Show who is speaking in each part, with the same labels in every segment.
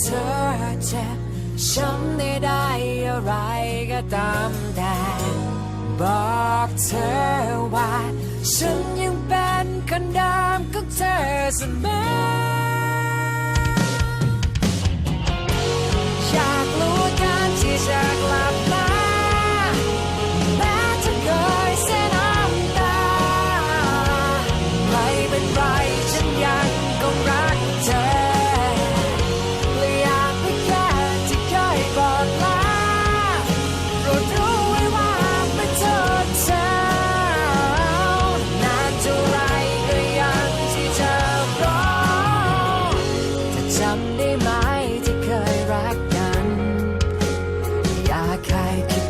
Speaker 1: เธอเจ็บช้ำได้ได้อะไรก็ตามแต่บอกเธอว่า ฉันยังเป็นคนเดิมของเธอเสมออยากรู้การที่จะกลับมาแม้จะเคยเสียน้ำตาไม่เป็นไร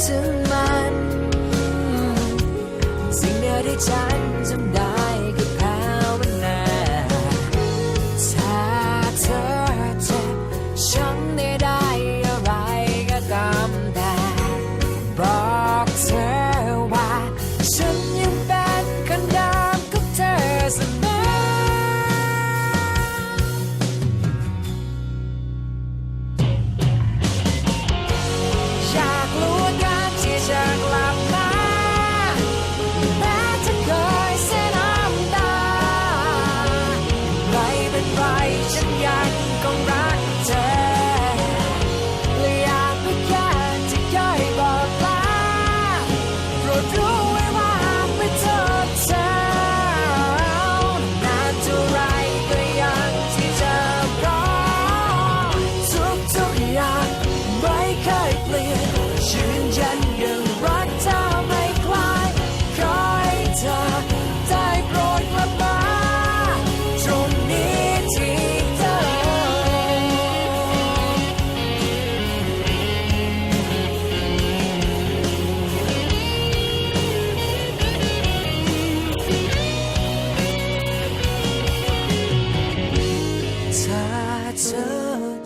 Speaker 1: ถึงมัน สิ่งเดียวที่ฉันจำได้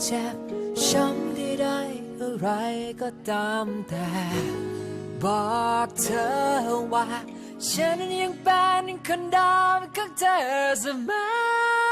Speaker 1: เจ็บช้ำได้ได้อะไรก็ตามแต่ บอกเธอว่า ฉันยังเป็นคนเดิมของเธอเสมอ